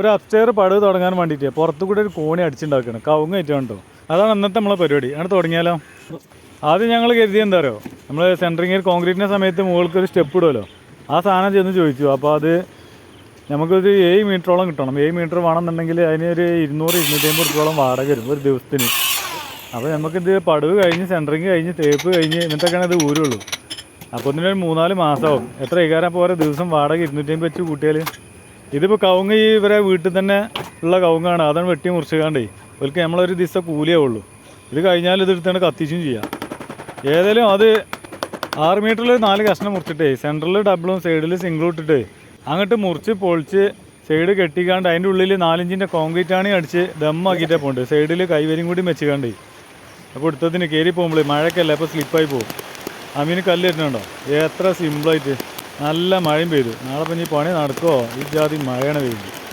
ഒരു അപ്സ്റ്റെയർ പടവ് തുടങ്ങാൻ വേണ്ടിയിട്ട് പുറത്തു കൂടെ ഒരു കോണി അടിച്ചുണ്ടാക്കണം. കവുങ്ങ് ഏറ്റവും കണ്ടോ അതാണ് അന്നത്തെ നമ്മളെ പരിപാടി. അങ്ങനെ തുടങ്ങിയാലോ? ആദ്യം ഞങ്ങൾ കരുതി എന്താ പറയുക നമ്മൾ സെന്ററിങ്ങിൽ കോൺക്രീറ്റിന്റെ സമയത്ത് മുകൾക്ക് ഒരു സ്റ്റെപ്പ് ഇടുമല്ലോ ആ സാധനം ചെന്ന് ചോദിച്ചു. അപ്പോൾ അത് നമുക്കൊരു ഏഴ് മീറ്ററോളം കിട്ടണം. ഏഴ് മീറ്റർ വേണമെന്നുണ്ടെങ്കിൽ അതിന് ഒരു ഇരുന്നൂറ് ഇരുന്നൂറ്റമ്പത് റുപ്യോളം വാടക വരും ഒരു ദിവസത്തിന്. അപ്പോൾ നമുക്കിത് പടവ് കഴിഞ്ഞ് സെന്ററിങ് കഴിഞ്ഞ് തേപ്പ് കഴിഞ്ഞ് എന്നിട്ടൊക്കെയാണ് ഇത് ഊരുള്ളൂ. അപ്പോൾ ഇതിനൊരു മൂന്നാൽ മാസമാവും എത്ര ഏകാരം അപ്പോൾ ഓരോ ദിവസം വാടക ഇരുന്നൂറ്റമ്പത് വെച്ച് കൂട്ടിയാൽ ഇതിപ്പോൾ കവുങ്ങ് ഈ ഇവരെ വീട്ടിൽ തന്നെ ഉള്ള കവുങ്ങാണ്. അതാണ് വെട്ടി മുറിച്ചുകാണ്ടേ അവർക്ക് നമ്മളൊരു ദിവസം കൂലിയേ ഉള്ളൂ. ഇത് കഴിഞ്ഞാൽ ഇത് എടുത്താണ് കത്തിച്ചും ചെയ്യാം. ഏതായാലും അത് ആറ് മീറ്ററിൽ നാല് കഷ്ണം മുറിച്ചിട്ടേ സെന്ററിൽ ഡബിളും സൈഡിൽ സിംഗിളും ഇട്ടിട്ട് അങ്ങോട്ട് മുറിച്ച് പൊളിച്ച് സൈഡ് കെട്ടിക്കാണ്ട് അതിന്റെ ഉള്ളിൽ നാലിഞ്ചിന്റെ കോൺക്രീറ്റ് ആണി അടിച്ച് ദമ്മാക്കിയിട്ടേ പോണ്ട് സൈഡിൽ കൈവരിയും കൂടി വെച്ചുകാണ്ടേ അപ്പോൾ എടുത്തതിന് കയറി പോകുമ്പോൾ മഴയ്ക്കല്ല അപ്പോൾ സ്ലിപ്പായി പോകും. അമീന് കല്ല് വരുന്നുണ്ടോ എത്ര സിമ്പിളായിട്ട് നല്ല മഴയും പെയ്തു. നാളെ പിന്നെ ഈ പണി നടക്കുമോ ഈ ജാതി മഴയാണ് പെയ്യുന്നത്.